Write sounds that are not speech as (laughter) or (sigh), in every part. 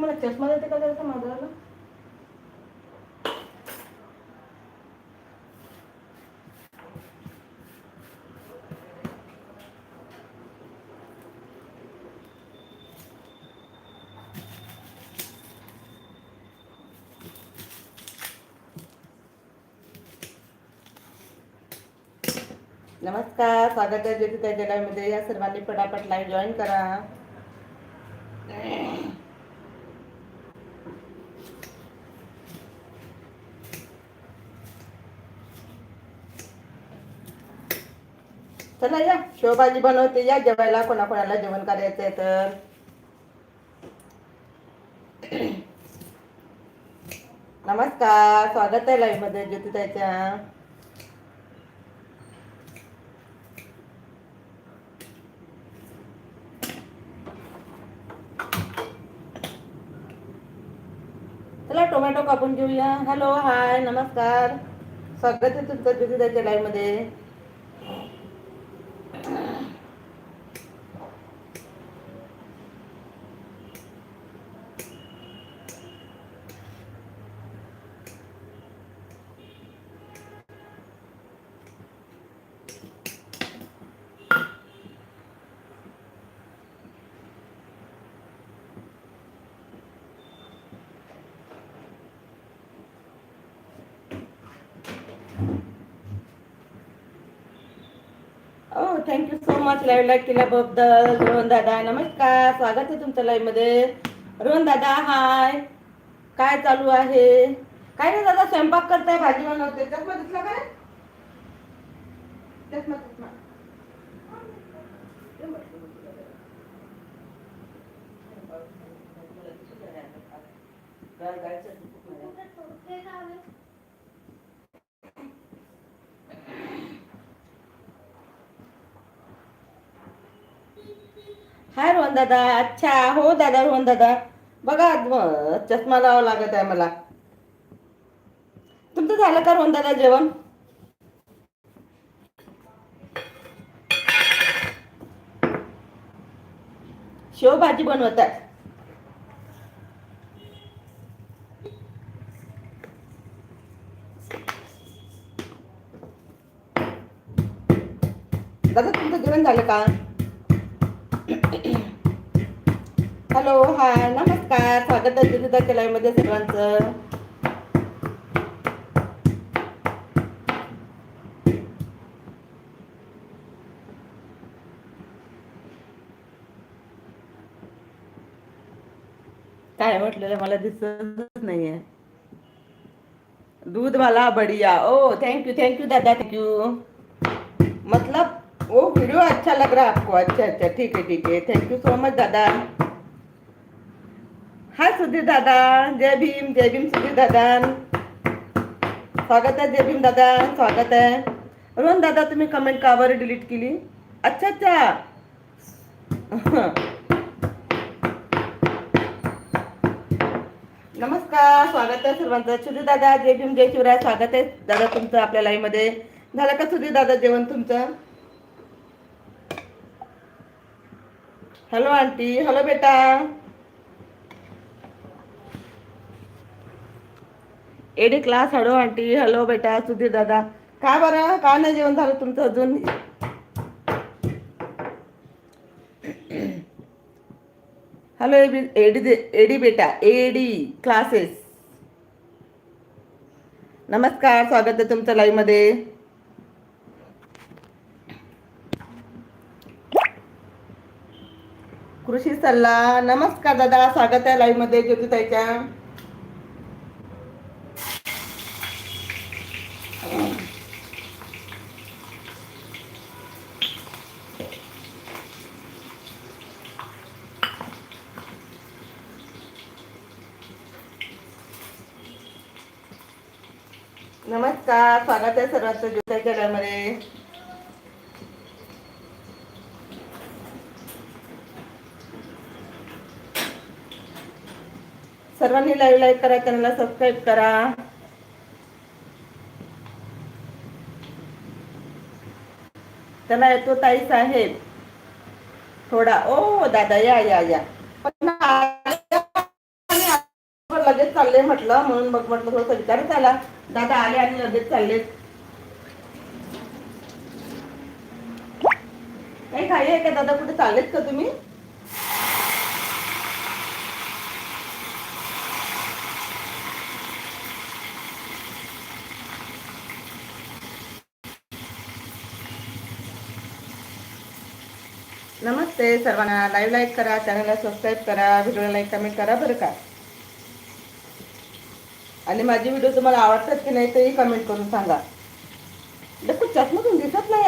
तुम्हाला चष्मा देते का त्याचा माझा नमस्कार स्वागत आहे ज्योतिता जगामध्ये. या सर्वांनी पटापट लाईव्ह जॉईन करा. चला या शेवभाजी बनवते या जेवायला कोणाकोणाला जेवण करायचं आहे तर. नमस्कार स्वागत आहे लाईव्हमध्ये ज्योतिताईच्या. चला टोमॅटो कापून घेऊया. हॅलो हाय नमस्कार. स्वागत आहे तुमचं ज्योतिताईच्या लाईव्हमध्ये ओ thank you so much live like केल्याबद्दल रोहन दादा नमस्कार. स्वागत आहे तुमच्या लाईव्हमध्ये. रोहन दादा हाय काय चालू आहे? काय नाही दादा स्वयंपाक करताय भाजी बनवते चष्मा दिसला काय चष्मा चष्मा हाय रोहन दादा अच्छा. हो दादा रोहन दादा. बघा चष्मा लावा लागत आहे मला. तुमचं झालं का रोहन दादा जेवण? शेवभाजी बनवत आहे दादा तुमचं जेवण झालं का? हॅलो हाय नमस्कार. स्वागत आहे ज्योतिता लाईव्ह सर्वांचं काय म्हटलेलं मला दिसतच नाहीये. दूध वाला बढ़िया. ओ थँक्यू थँक्यू दादा थँक्यू मतलब वो वीडियो अच्छा लग रहा आपको. अच्छा अच्छा ठीक है ठीक है. थैंक यू सो मच दादा. हाय सुधीर दादा जय भीम जय भीम सुधीर दादा. स्वागत आहे जय भीम दादा स्वागत आहे. रोहन दादा तुम्ही कमेंट का बरं डिलीट केली? अच्छा अच्छा. नमस्कार स्वागत आहे सर्वांचं. सुधीर दादा जय भीम जय शिवराय स्वागत आहे दादा तुमचं आपल्या लाईव्ह झालं का सुधीर दादा जेवण तुमचं? Hello aunty. हॅलो बेटा. AD class hello aunty hello बेटा सुधीर दादा. का बरं? का नाही जेवण झालं तुमचं अजून? हॅलो एडी एडी बेटा एडी क्लासेस. नमस्कार स्वागत आहे तुमचं लाईव्हमध्ये. कृषी सल्ला. नमस्कार दादा स्वागत आहे लाईव्हमध्ये ज्योतिताईच्या. नमस्कार स्वागत आहे सर्वांचं ज्योतिताईच्या लाईव्ह सर्वांनी लाईव्ह लाईक करा चॅनलला सबस्क्राईब करा. त्याला येतो ताई साहेब. थोडा ओ दादा या या या. पण लगेच चालले म्हटलं म्हणून मग म्हटलं थोडं विचार आला. दादा आले आणि लगेच चालले. काही खाई आहे का दादा? कुठे चाललेत का तुम्ही? नमस्ते सर्वांना. लाईव्ह लाईक करा चॅनलला सबस्क्राईब करा व्हिडिओला लाईक कमेंट करा बरं का? आणि माझे व्हिडिओ तुम्हाला आवडतात की नाही तेही कमेंट करून सांगा. देखो चष्मातून दिसत नाही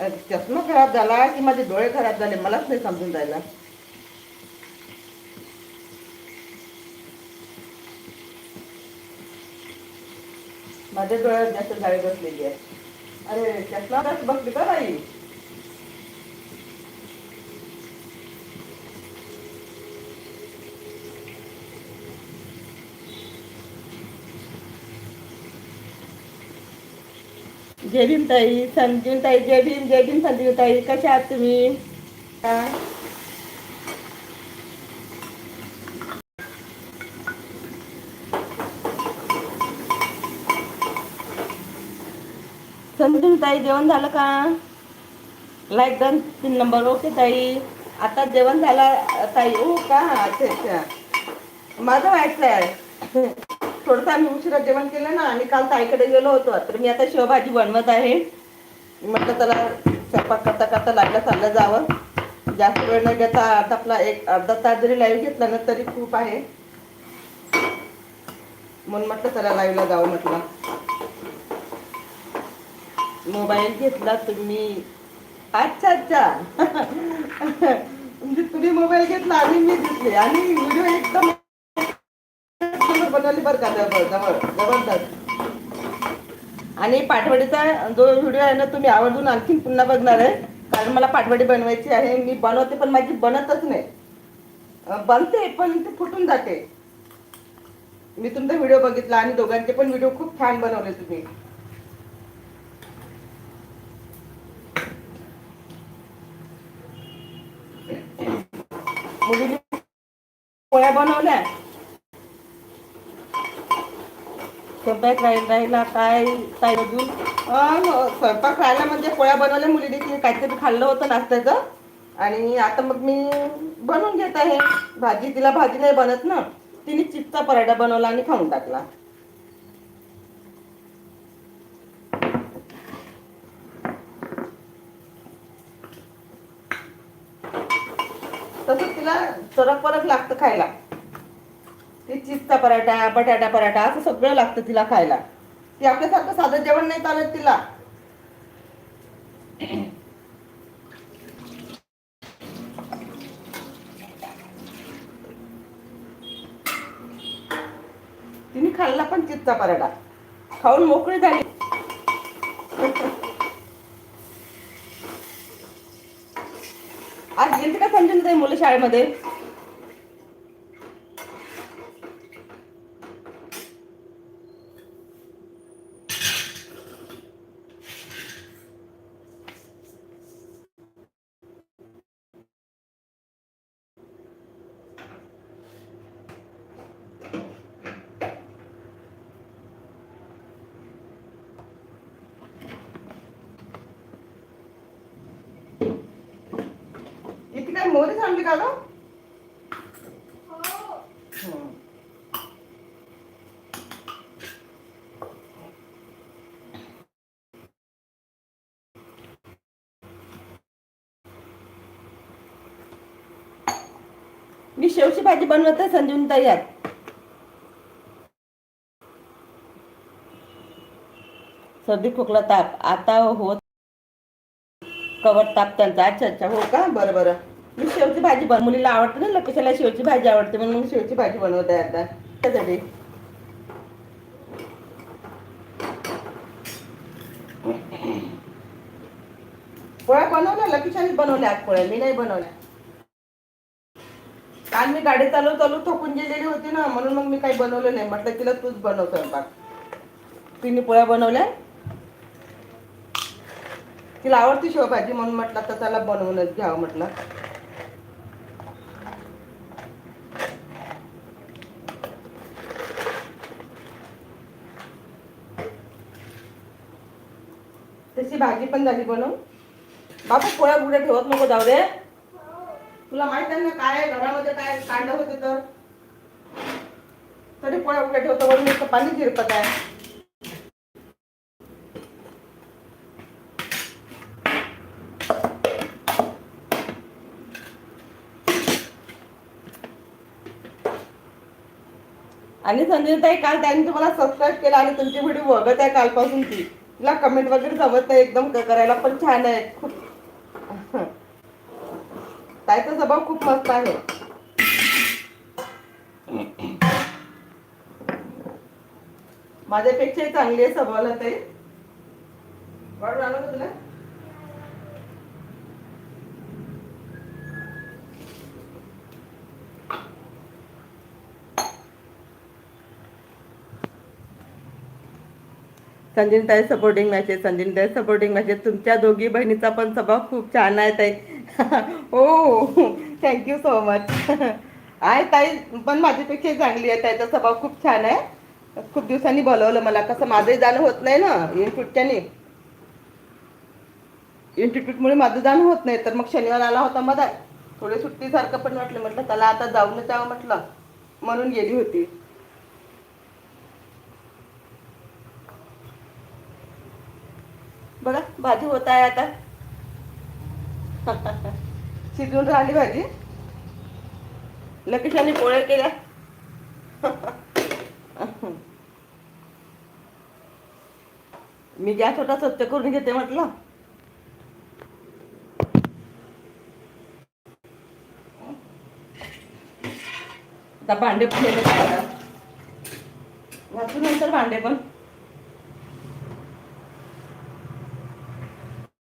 अरे चष्मा खराब झाला की माझे डोळे खराब झाले मलाच नाही समजून जायला माझ्या डोळ्यात जास्त जाळी बसलेली आहे अरे चष्मा बस बसली का बाई. जय भीम ताई संजीव ताई जय भीम जय भीम संजीव ताई कशा आहात तुम्ही? काय संजीव ताई जेवण झालं का? लाईक डन तीन नंबर ओके ताई. आता जेवण झाला ताई हो का? अच्छा अच्छा. माझं व्हायचं आहे. थोडंसं आम्ही उशिरा जेवण केलं ना आणि काल ताईकडे गेलो होतो. तर मी आता शेवभाजी बनवत आहे. म्हटलं त्याला स्वयंपाक करता करता लागलं चाललं जावं. जास्त वेळ न घेता आता आपला एक अर्धा तास जरी लाईव्ह घेतला ना तरी खूप आहे. म्हणून म्हटलं त्याला लाईव्हला जावं म्हटलं. मोबाईल घेतला तुम्ही. अच्छा अच्छा. म्हणजे तुम्ही मोबाईल घेतला आणि मी दिसले आणि व्हिडिओ एकदम बनवली बरं का जवळ जवळ जबरदस्त आणि पाठवडीचा जो व्हिडिओ आहे ना तुम्ही आवडून आणखीन पुन्हा बघणार आहे. कारण मला पाठवडी बनवायची आहे. मी बनवते पण माझी बनतच नाही. बनते पण ते फुटून जाते. मी तुमचा व्हिडिओ बघितला आणि दोघांचे पण व्हिडिओ खूप छान बनवले तुम्ही. पोळ्या बनवल्या. स्वयंपाक राहील राहिला काय काय अजून? स्वयंपाक राहिला म्हणजे पोळ्या बनवल्या मुलीने तिने काहीतरी खाल्लं होतं नाश्त्याचं. आणि आता मग मी बनवून घेत आहे. भाजी तिला भाजी नाही बनत ना. तिने चिप्सचा पराठा बनवला आणि खाऊन टाकला तसं तिला चरक परक लागतं खायला. ती चिप्सचा पराठा बटाटा पराठा असं सगळं लागतं तिला खायला. ती आपल्यासारखं साधं जेवण नाही चालत तिला. तिने खाल्ला पण चिप्सचा पराठा. खाऊन मोकळी झाली आज गेलते का समजून ताई मुलं शाळेमध्ये. मोहरी चांगली का गं? हो. मी शेवची भाजी बनवत आहे संजून तयार. सर्दी खोकला ताप. आता होत कवर ताप त्यांचा. अच्छा अच्छा. हो का? बरं बरं. मी शेवची भाजी बन मुलीला आवडते ना लक्षाला शेवची भाजी आवडते म्हणून मी शेवची भाजी बनवत आहे आता. त्यासाठी. पोळ्या बनवल्या लकीशाने बनवल्या आज पोळ्या मी नाही बनवल्या. काल मी गाडी चालू चालू थकून गेलेली होती ना म्हणून मग मी काही बनवलं नाही. म्हटलं तिला तूच बनव स्वयंपाक. तिने पोळ्या बनवल्या. तिला आवडती शेवभाजी म्हणून म्हटलं तर त्याला बनवूनच घ्यावं म्हटलं. भाजी पण झाली बनवून. बापू पोळ्या पुढे ठेवत नको जाऊ दे तुला माहीत आहे ना काय घरामध्ये काय कांड होते तर. तरी पोळ्या उघड्या ठेवतो म्हणून नुसतं पाणी झिरपत आहे. आणि संजयताई काल त्यांनी तुम्हाला सबस्क्राईब केला आणि तुमची व्हिडिओ बघत आहे कालपासून ती. तिला कमेंट वगैरे जमत नाही एकदम करायला पण छान आहे. खूप. ताईचा स्वभाव खूप मस्त आहे. माझ्यापेक्षाही चांगली आहे स्वभावाला ताई. वाढून आलं का तुला? संजीन ताई सपोर्टिंग मॅचेस संजीन ताई सपोर्टिंग मॅचेस तुमच्या दोघी बहिणीचा पण स्वभाव खूप छान आहे ताई. (laughs) हो थँक्यू सो मच आहे ताई पण माझ्यापेक्षा चांगली आहे. ताईचा स्वभाव खूप छान आहे. खूप दिवसांनी बोलवलं मला. कसं माझंही जाणं होत नाही ना इन्स्टिट्यूटच्याने इन्स्टिट्यूटमुळे माझं जाणं होत नाही. तर मग शनिवार आला होता मधात थोडी सुट्टीसारखं पण वाटलं. म्हटलं त्याला आता जाऊन जावं म्हटलं. म्हणून गेली होती. बघा भाजी होत आहे आता. शिजून राहिली भाजी. लकीशाने पोळ्या केल्या. मी गॅस होता स्वच्छ करून घेते म्हटलं. आता भांडे पण घासून नंतर भांडे पण.